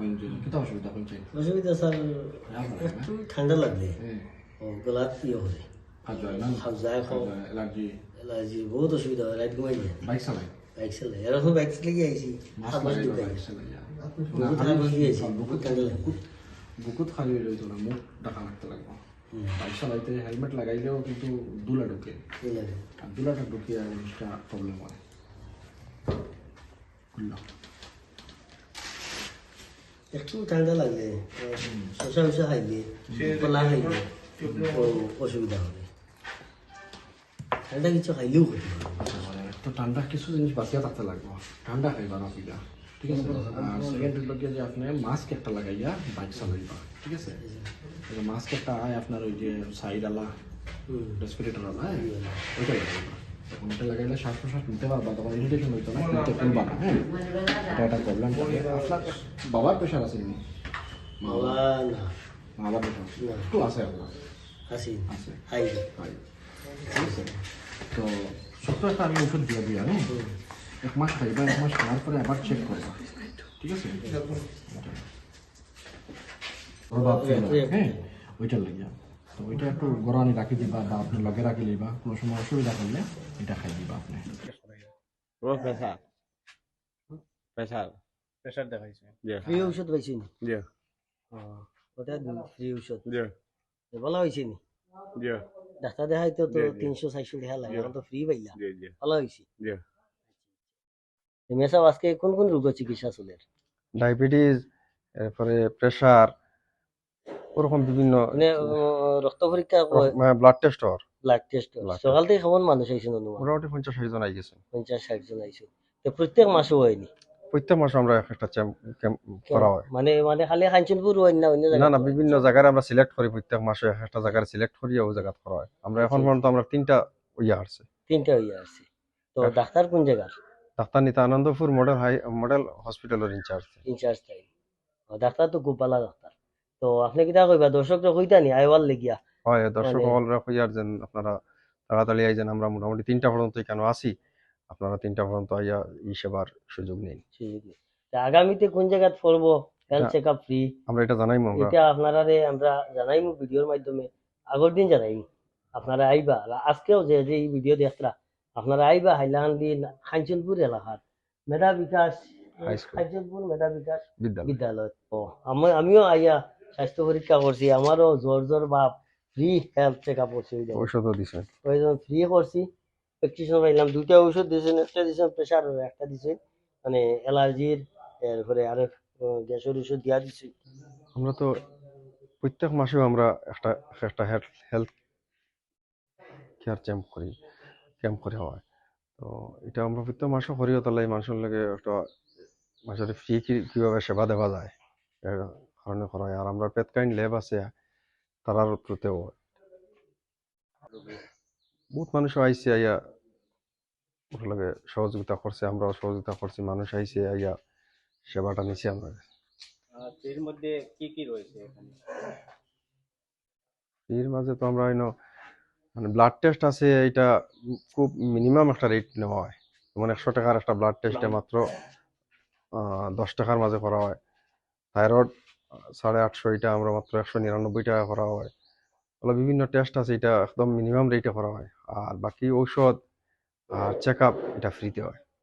হয়েছে কিতা অসুবিধা হয়েছে অসুবিধা স্যার একটু ঠান্ডা লাগলে হ্যাঁ ও গলাত ইয়ে না হাউজায় খাও এলার্জি এলার্জি বহুত অসুবিধা হয় রাত ঘুমাই যায় বাইক চালাই বাইক চালাই এরকম বাইক চালিয়ে আইছি ঢুকাই বাইক চালাই বহুত হাত ভাঙি বহুত ঠান্ডা লাগে বুকুত খালি না মুখ লাগতে লাগবো বাইক চালাইতে হেলমেট লাগাইলেও কিন্তু দুলা ঢুকে আর দুলাটা ঢুকে আর জিনিসটা প্রবলেম হয় খুললো একটু ঠান্ডা লাগলে শসা উষা খাইলে কলা খাইলে অসুবিধা হবে ঠান্ডা কিছু খাইলেও তো ঠান্ডা কিছু জিনিস বাঁচিয়া থাকতে লাগবো ঠান্ডা খাইবা পিলা ঠিক আছে আর সেকেন্ড যে আপনি মাস্ক একটা লাগাইয়া বাইক চালাইবা ঠিক আছে মাস্ক একটা আয় আপনার ওই যে সাইড আলা রেসপিরেটর আলা ওইটা লাগাইবা ওটা লাগাইলে শ্বাস প্রশ্বাস নিতে পারবা তখন ইরিটেশন হইতো না নিতে পারবা না হ্যাঁ? এটা একটা প্রবলেম আপনার বাবার প্রেশার আছে নি বাবা না। বাবার প্রেশার একটু আছে আপনার আছে। হাই। হয় তো ছোট্ট একটা আমি ওষুধ দিয়ে দিই হ্যাঁ? এক মাস খাইবা এক মাস খাওয়ার পরে আবার চেক করবা। ঠিক আছে? প্রভাব ফেলে, হ্যাঁ ওইটা লাগিয়া। তো ওইটা একটু গরমানি রাখি দিবা বা আপনি লগে রাখি লইবা কোনো সময় অসুবিধা করলে এটা খাই দিবা আপনি। ও প্রেসার প্রেসার দেখাইছে। ফ্রি ঔষধ পাইছি নি? জি। ওটা ফ্রি ঔষধ। জি। ভালো হয়েছে নি? জি। ডাক্তার দেখাই তো জি, জি। তিনশো চারশো টাকা লাগে এখন তো ফ্রি পাইলা। জি জি। ভালো হয়েছে জি। মেসাব আজকে কোন কোন রোগ চিকিৎসা চলে? ডায়াবেটিস এরপরে প্রেশার ওরকম বিভিন্ন মানে রক্ত পরীক্ষা ব্লাড টেস্ট হওয়ার ব্লাড টেস্ট সকাল থেকে কেমন মানুষ আইছেন মোটামুটি পঞ্চাশ ষাট জন আই গেছে পঞ্চাশ ষাট জন আইছে। তো প্রত্যেক মাসে হয়নি? প্রত্যেক মাসে আমরা একটা ক্যাম্প করা হয়। মানে মানে খালি কাঞ্চনপুর হয় না অন্য না না বিভিন্ন জায়গায় আমরা সিলেক্ট করি প্রত্যেক মাসে একটা জায়গায় সিলেক্ট করি ওই জায়গা করা হয়। আমরা এখন আচ্ছা। পর্যন্ত আমরা তিনটা ইয়ে আসছে তিনটা হইয়া আছে তো। ডাক্তার কোন জায়গার? Doctor Nita Anandapur model high model হসপিটালের ইনচার্জ ইনচার্জ তাই। ডাক্তার তো খুব ভালো ডাক্তার। তো আপনি কিতা কইবা? দর্শকরা কইতা নি আইওয়ার লেগিয়া। হয় দর্শক হলরা কইয়ার যেন আপনারা তাড়াতাড়ি আইজেন আমরা মোটামুটি তিনটা পর্যন্ত কেন আসি আপনারা তিনটা পর্যন্ত আইয়া ই সেবার সুযোগ নিন। আগামীতে কোন জায়গাত করব হেলথ এটা- চেক আপ ফ্রি আমরা এটা জানাইমু আমরা। এটা আপনারা রে আমরা জানাইমু ভিডিওর মাধ্যমে। আগের দিন জানাইমু। আপনারা আইবা আজকেও যে যে এই ভিডিও দেখরা আপনারা আইবা হাইলাকান্দি খাঞ্চনপুর এলাকার মেধা বিকাশ খাঞ্চনপুর মেধা বিকাশ বিদ্যালয়। ও আমি আমিও আইয়া স্বাস্থ্য পরীক্ষা করছি আমারও জ্বর জ্বর ভাব ফ্রি হেলথ চেক আপ করছি। ঔষধও দিছে। ওই জন্য ফ্রি করছি প্র্যাকটিশন পাইলাম দুইটা ওষুধ দিয়েছেন একটা দিয়েছেন প্রেশার একটা দিয়েছেন মানে অ্যালার্জির এরপরে আরও গ্যাসের ওষুধ দিয়া দিছি। আমরা তো প্রত্যেক মাসেও আমরা একটা একটা হেলথ কেয়ার ক্যাম্প করি ক্যাম্প করে হয়। তো এটা আমরা প্রত্যেক মাসে করি তাহলে মানুষের লাগে একটা মানুষের ফ্রি কীভাবে সেবা দেওয়া যায় কারণে করা হয় আর আমরা পেটকাইন ল্যাব আছে তারার প্রতেও বহুত মানুষ আইসে আইয়া ওর লাগে সহযোগিতা করছে আমরাও সহযোগিতা করছি মানুষ আইসে আইয়া সেবাটা নিছি আমরা এর মধ্যে কি কি রয়েছে এখানে এর মাঝে তো আমরা মানে ব্লাড টেস্ট আছে এটা খুব মিনিমাম একটা রেট নেওয়া হয় যেমন একশো টাকার একটা ব্লাড টেস্টে মাত্র দশ টাকার মাঝে করা হয় থাইরয়েড সাড়ে আটশো এটা আমরা মাত্র একশো নিরানব্বই টাকা করা হয়। ওগুলো বিভিন্ন টেস্ট আছে, এটা একদম মিনিমাম রেটে করা হয়। আর বাকি ঔষধ আর চেক আপ এটা ফ্রিতে হয়।